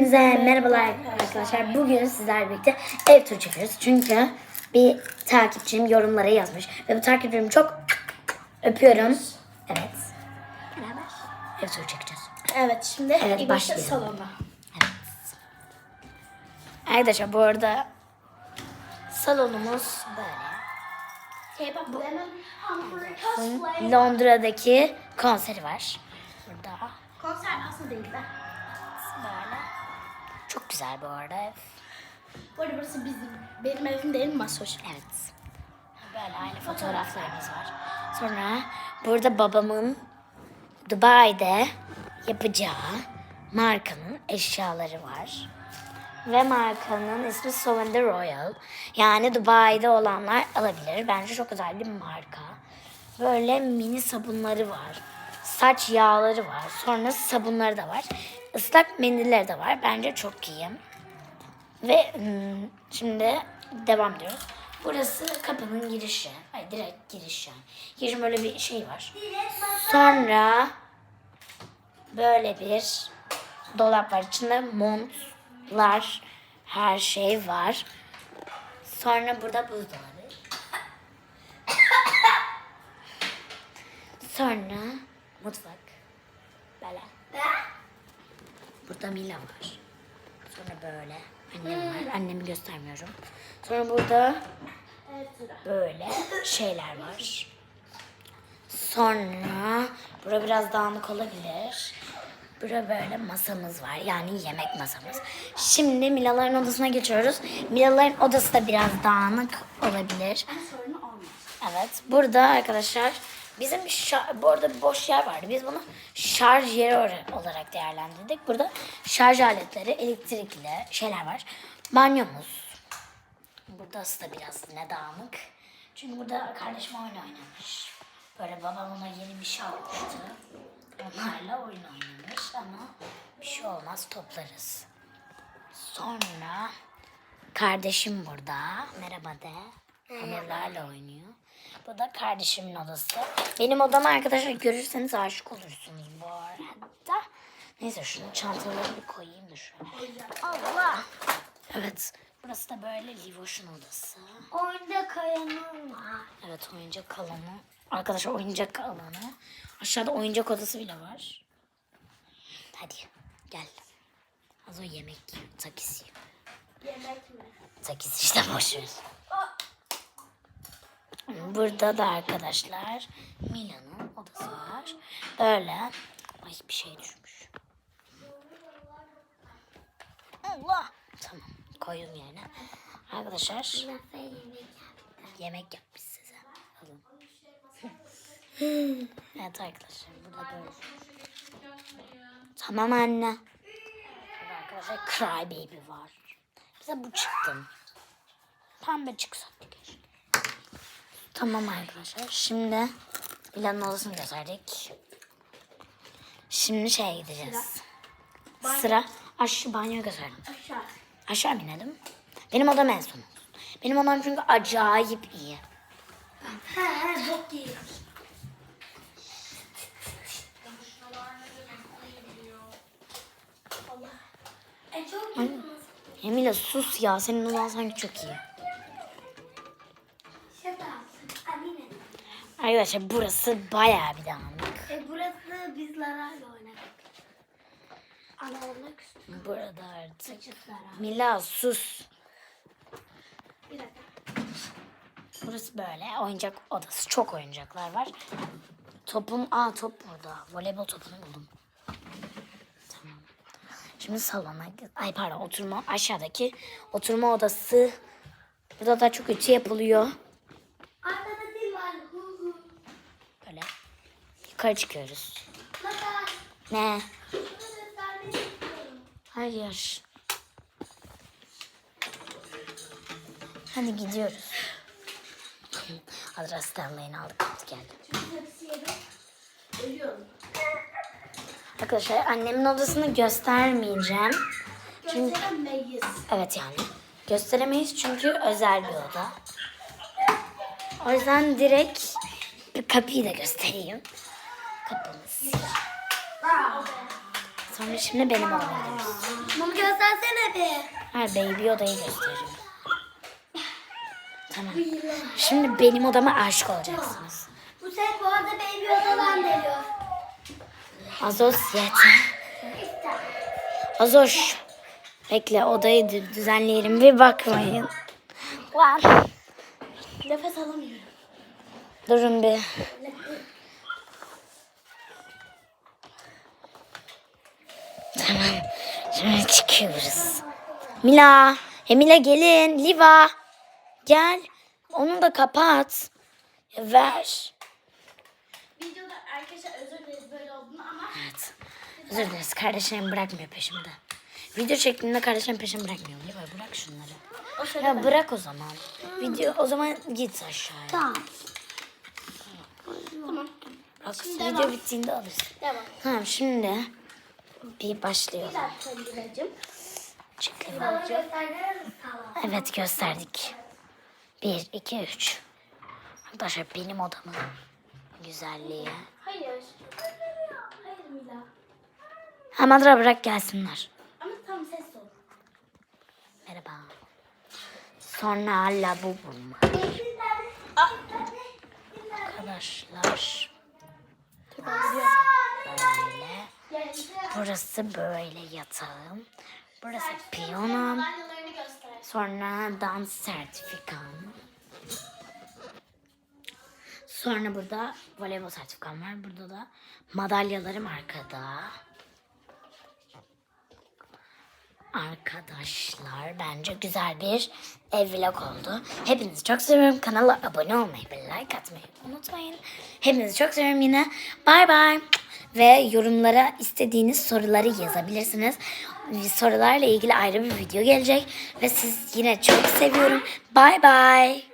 Hepinize merhabalar arkadaşlar. Bugün sizlerle birlikte ev turu çekiyoruz. Çünkü bir takipçim yorumlara yazmış. Ve bu takipçimi çok öpüyorum. Evet. Beraber ev turu çekeceğiz. Evet şimdi Evet, başlayalım. salona. Arkadaşlar bu arada salonumuz böyle. Şey bu. Londra'daki konseri var. Burada Konser aslında değil de. böyle. Çok güzel bu arada ev. Bu arada burası bizim. Benim evim değil Masoş. Evet. Böyle aynı fotoğraflarımız var. Sonra burada babamın Dubai'de yapacağı markanın eşyaları var. Ve markanın ismi Souvenir Royal. Yani Dubai'de olanlar alabilir. Bence çok güzel bir marka. Böyle mini sabunları var. Saç yağları var. Sonra sabunları da var. Islak mendilleri de var. Bence çok iyi. Ve hmm, şimdi devam ediyoruz. Burası kapının girişi. Ay direkt giriş yani. Giriş böyle bir şey var. Sonra böyle bir dolap var. İçinde montlar, her şey var. Sonra burada buzdolabı. Sonra mutfak. Böyle. Burada Mila var. Sonra böyle annem var. Annemi göstermiyorum. Sonra burada böyle şeyler var. Sonra bura biraz dağınık olabilir. Bura böyle masamız var. Yani yemek masamız. Şimdi Milaların odasına geçiyoruz. Milaların odası da biraz dağınık olabilir. Evet. Burada arkadaşlar bizim şa- bu arada bir boş yer vardı. Biz bunu şarj yeri olarak değerlendirdik. Burada şarj aletleri, elektrikli şeyler var. Banyomuz. Burası da biraz ne dağınık. Çünkü burada kardeşim oyun oynamış. Böyle babam ona yeni bir şey almıştı. Onlarla oyun oynamış ama bir şey olmaz toplarız. Sonra kardeşim burada. Merhaba de. Hamurlarla oynuyor. Bu da kardeşimin odası. Benim odamı arkadaşlar görürseniz aşık olursunuz bu arada. Neyse şunu çantaları bir koyayım da şöyle. Allah. Evet. Burası da böyle Livoş'un odası. Oyuncak kayanım var. Evet oyuncak alanı. Arkadaşlar oyuncak alanı. Aşağıda oyuncak odası bile var. Hadi gel. Az o yemek yiyor. Takis yiyor. Yemek mi? Takis işte boş ver. Burada da arkadaşlar Mila'nın odası var. Böyle. Ay bir şey düşmüş. Allah. Tamam koydum yerine. Arkadaşlar yemek yapmış size. Alın. evet arkadaşlar burada böyle. Tamam anne. Burada arkadaşlar Cry Baby var. Bize bu çıktı. Pembe çıksaktı keşke. Tamam arkadaşlar. Şimdi Bilal'ın odasını gösterdik. Şimdi şeye gideceğiz. Sıra aşağı banyo gösterdim. Aşağı. Aşağı mı inelim. Benim odam en son. Benim odam çünkü acayip iyi. He he çok iyi. Allah. Çok iyi. Emine sus ya. Senin odan sanki çok iyi. Şaka. Anne. Arkadaşlar burası bayağı bir dağınık. E burası biz Lara'yla oynadık. Ana olmak istiyorum. Burada artık. Mila sus. Bir dakika. Burası böyle oyuncak odası. Çok oyuncaklar var. Topum, aa top burada. Voleybol topunu buldum. Tamam. Şimdi salona, ay pardon oturma aşağıdaki oturma odası. Burada da çok ütü yapılıyor. Arkada dil var. Hu hu. Böyle yukarı çıkıyoruz. Ne? Hayır. Hadi gidiyoruz. Adres termayını aldık. Çünkü. Ölüyorum. Arkadaşlar annemin odasını göstermeyeceğim. Gösteremeyiz. Evet yani. Gösteremeyiz çünkü özel bir oda. O yüzden direkt bir kapıyı da göstereyim. Kapımız. Sonra şimdi benim odama gidiyoruz. Bunu göstersene bir. Hayır baby odayı gösteriyorum. Tamam. Şimdi benim odama aşık olacaksınız. Bu ses bu arada baby odadan geliyor. Azos yeter. Azoş. Bekle odayı dü- düzenleyelim bir bakmayın. Lan. Nefes alamıyorum. Durun bir. Tamam. Şimdi çıkıyoruz. Mila. He Mila gelin. Liva. Gel. Onu da kapat. Ver. Videoda arkadaşlar özür dileriz böyle olduğunu ama Evet. Özür dileriz. Kardeşlerim bırakmıyor peşimde. Video şeklinde kardeşlerim peşimi bırakmıyor. Liva bırak şunları. o Ya bırak o zaman. Video o zaman git aşağıya. Tamam. Tamam. Bak video bittiğinde alırsın. Devam. Tamam şimdi bir mi? Tamam. Evet gösterdik. Bir, iki, üç. Arkadaşlar benim odamın güzelliği. Hayır. Hayır Mila. Hamadra bırak gelsinler. Ama tam ses ol. Merhaba. Sonra lavabom. Arkadaşlar böyle. Burası böyle yatağım. Burası göster. Sonra dans sertifikam. Sonra burada voleybol sertifikam var. Burada da madalyalarım arkada. Arkadaşlar bence güzel bir ev vlog oldu. Hepinizi çok seviyorum. Kanala abone olmayı ve like atmayı unutmayın. Hepinizi çok seviyorum yine. Bay bay. Ve yorumlara istediğiniz soruları yazabilirsiniz. Sorularla ilgili ayrı bir video gelecek. Ve siz yine çok seviyorum. Bay bay.